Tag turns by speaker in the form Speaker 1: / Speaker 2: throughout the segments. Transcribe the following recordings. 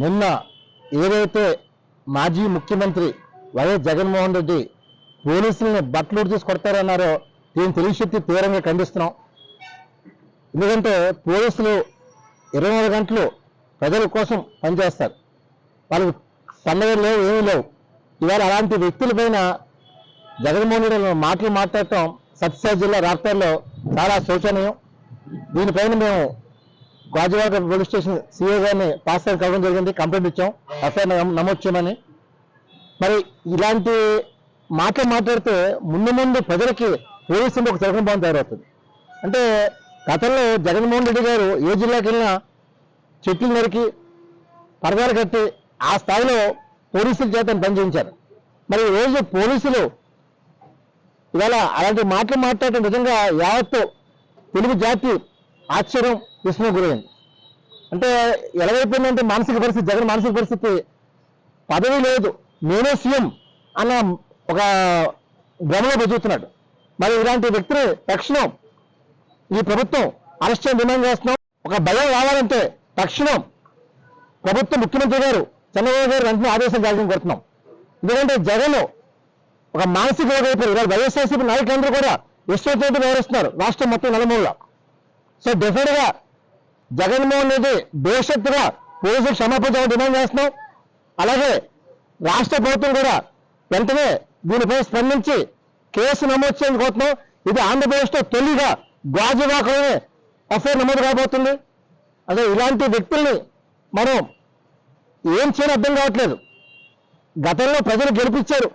Speaker 1: నిన్న ఏదైతే మాజీ ముఖ్యమంత్రి వైఎస్ జగన్మోహన్ రెడ్డి పోలీసుల్ని బట్టలు తీసి కొడతారన్నారో దీని తెలియశక్తి తీవ్రంగా ఖండిస్తున్నాం. ఎందుకంటే పోలీసులు ఇరవై నాలుగు గంటలు ప్రజల కోసం పనిచేస్తారు. వాళ్ళకి పండుగలు లేవు ఏమీ లేవు. ఇవాళ అలాంటి వ్యక్తులపైన జగన్మోహన్ రెడ్డి మాటలు మాట్లాడటం సత్యసాయి జిల్లా రాష్ట్రాల్లో చాలా శోచనీయం. దీనిపైన మేము గాజువాక పోలీస్ స్టేషన్ సీఏ గారిని పాస్ కలవడం జరిగింది కంప్లైంట్ ఇచ్చాం. ఎఫ్ఐఆర్ నమోదు చేయమని. మరి ఇలాంటి మాటలు మాట్లాడితే ముందు ముందు ప్రజలకి పోలీసులు ఒక తిరగని భావం తయారవుతుంది. అంటే గతంలో జగన్మోహన్ రెడ్డి గారు ఏ జిల్లాకి వెళ్ళినా చెట్లు నరికి పరదాలు కట్టి ఆ స్థాయిలో పోలీసుల చేత పనిచేయించారు మరి ఈ రోజు పోలీసులు ఇవాళ అలాంటి మాటలు మాట్లాడటం నిజంగా యావత్తు తెలుగు జాతి ఆశ్చర్యం విస్మయం గురైంది. అంటే ఎలాగైపోయిందంటే మానసిక పరిస్థితి జగన్ మానసిక పరిస్థితి పదవి లేదు నేనే సీఎం అన్న ఒక భ్రమలో బతుకుతున్నాడు. మరి ఇలాంటి వ్యక్తిని తక్షణం ఈ ప్రభుత్వం అరెస్ట్ డిమాండ్ చేస్తున్నాం. ఒక భయం రావాలంటే తక్షణం ప్రభుత్వ ముఖ్యమంత్రి గారు చంద్రబాబు గారు వెంటనే ఆదేశం జారీ కోరుతున్నాం. ఎందుకంటే జగన్ ఒక మానసిక రోగైపోయి ఇవాళ వైఎస్ఆర్సీపీ నాయకులందరూ కూడా ఇష్టంతో వ్యవహరిస్తున్నారు రాష్ట్రం మొత్తం నలుమూల సో డెఫినెట్గా జగన్మోహన్ రెడ్డి భవిష్యత్తుగా పోలీసులు క్షమాపణ డిమాండ్ చేస్తున్నాం. అలాగే రాష్ట్ర ప్రభుత్వం కూడా వెంటనే దీనిపై స్పందించి కేసు నమోదు చేయడానికి కోరుతున్నాం. ఇది ఆంధ్రప్రదేశ్లో తొలిగా గాజువాకలోనే ఎఫ్ఐఆర్ నమోదు కాబోతుంది. అదే ఇలాంటి వ్యక్తుల్ని మనం ఏం చేయని అర్థం కావట్లేదు. గతంలో ప్రజలు గెలిపించారు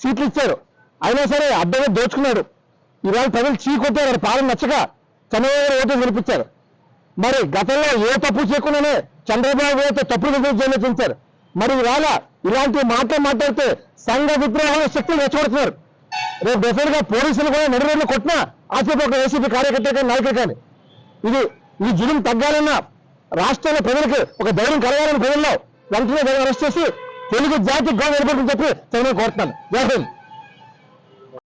Speaker 1: సీట్లు ఇచ్చారు. అయినా సరే అడ్డగా దోచుకున్నాడు. ఇవాళ ప్రజలు చీకొట్టారు వారి పాలన నచ్చక చంద్రబాబు గారు ఓటు గెలిపించారు. మరి గతంలో ఏ తప్పు చేయకుండానే చంద్రబాబు గారితో తప్పులు జైలు మరి ఇవాళ ఇలాంటి మాటలు మాట్లాడితే సంఘ విగ్రహాల శక్తులు రెచ్చగొడుతున్నారు. రేపు డెఫినెట్గా పోలీసులు కూడా నడి కొట్టినా ఆసేపు ఒక ఏసీపీ కార్యకర్త కానీ నాయకుడు కానీ. ఇది ఈ జులుం తగ్గాలన్నా రాష్ట్రంలో ప్రజలకు ఒక ధైర్యం కలగాలని ప్రజల్లో వెంటనే అరెస్ట్ చేసి తెలుగు జాతి గౌరవ నిలబడుతుందని చెప్పి చదివి కోరుతున్నాను. జై హింద్.